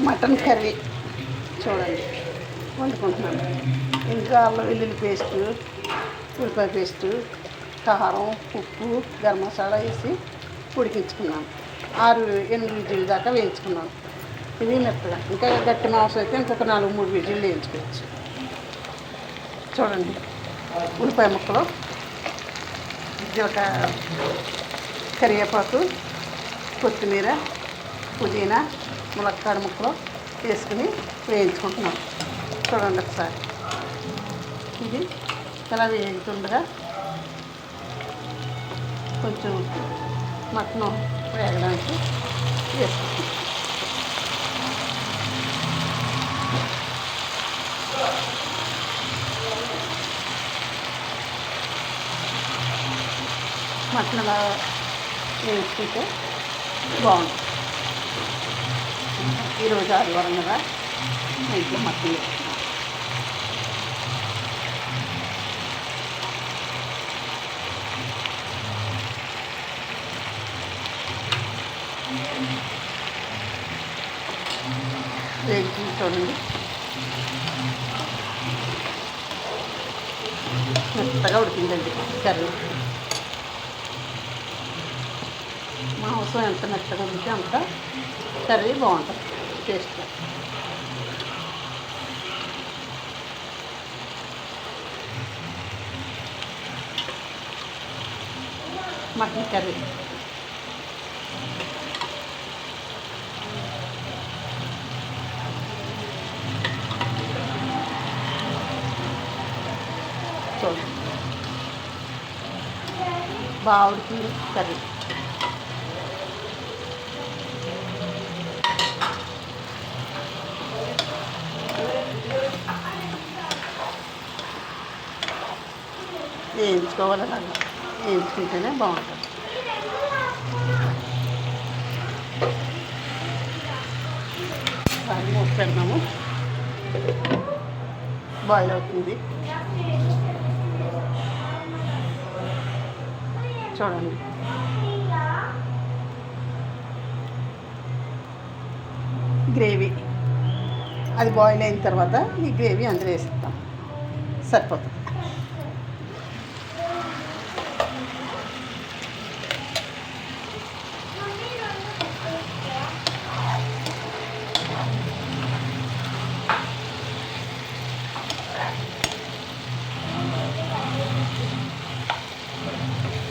Mutton curry. చూడండి. వండుకుంటున్నాను. ఇంకా అల్లం వెల్లుల్లి పేస్టు ఉల్లిపాయ పేస్టు కారం ఉప్పు గరం మసాలా వేసి ఉడికించుకున్నాను. ఆరు ఎనిమిది విజిల్ దాకా వేయించుకున్నాను. ఇవి మెత్తగా. ఇంకా గట్టి మాంసం అయితే ఇంకొక నాలుగు మూడు విజిల్లు వేయించుకోవచ్చు. చూడండి. ఉల్లిపాయ ముక్కలు. ఒక కరివేపాకు కొత్తిమీర పుదీనా ములక్కాడ ముక్కలు వేసుకుని వేయించుకుంటున్నాం. చూడండి ఒకసారి. ఇది ఇలా వేగుతుండగా కొంచెం మటన్ వేగడానికి వేసుకుంటున్నాం. మటన్ అలా వేసుకుంటే బాగుంటుంది. ఈరోజు ఆదివారం కదా మా ఇంట్లో మటన్ వేసుకున్నాం వేగి చూడండి మెత్తగా ఉడికిందండి కర్రీ మాంసం ఎంత మెత్తగా ఉడితే అంత కర్రీ బాగుంటుంది టేస్ట్ మటన్ కర్రీ. చూడండి బావుడికి కర్రీ. వేయించుకోవాలి అలాగా వేయించుకుంటేనే బాగుంటుంది. దాన్ని మూసి పెడదాము బాయిల్ అవుతుంది. చూడండి. గ్రేవీ. అది బాయిల్ అయిన తర్వాత ఈ గ్రేవీ అందులో వేసిస్తాం సరిపోతుంది.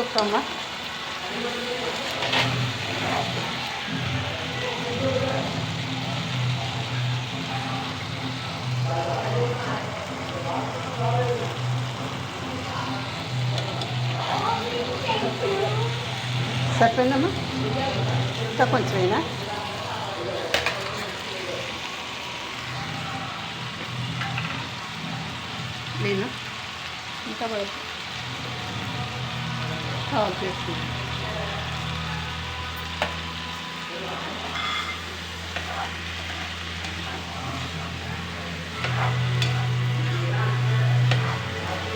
చూస్తామ్మా సరిపోయిందమ్మా? ఇంకా కొంచెమైనా? నేను ఇంకా పడుతుంది కావాలి చేసుకుంటాను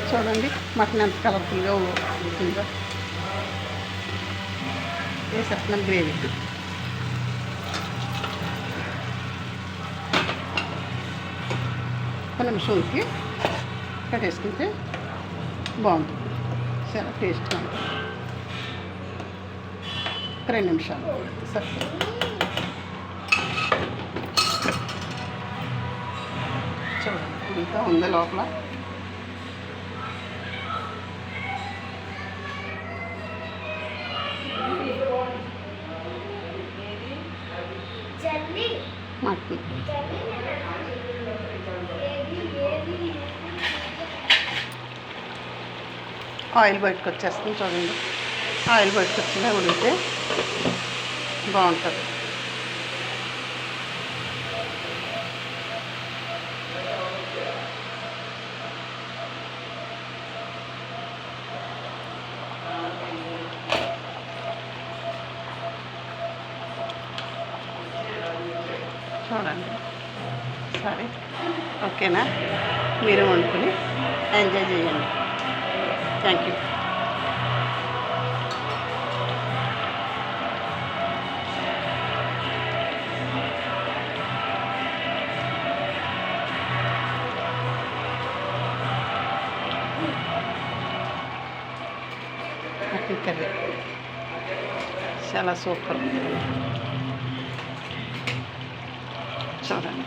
చూడండి మటన్ ఎంత కలర్ఫుల్గా ఉంటుందో వేసేస్తున్నాం గ్రేవీ? ఒక నిమిషంకి కట్టేసుకుంటే బాగుంటుంది. చాలా టేస్ట్గా ఉంటుంది ఒక రెండు నిమిషాలు. సరే. చూడండి ఇంకా ఉంది లోపల? మటన్ ఆయిల్ బయటకు వచ్చేస్తుంది చూడండి. ఆయిల్ పట్టుకొచ్చేలా ఉడిగితే బాగుంటుంది చూడండి సరే ఓకేనా మీరు వండుకుని ఎంజాయ్ చేయండి థ్యాంక్ యూ మటన్ కర్రీ చాలా సూపర్ చూడండి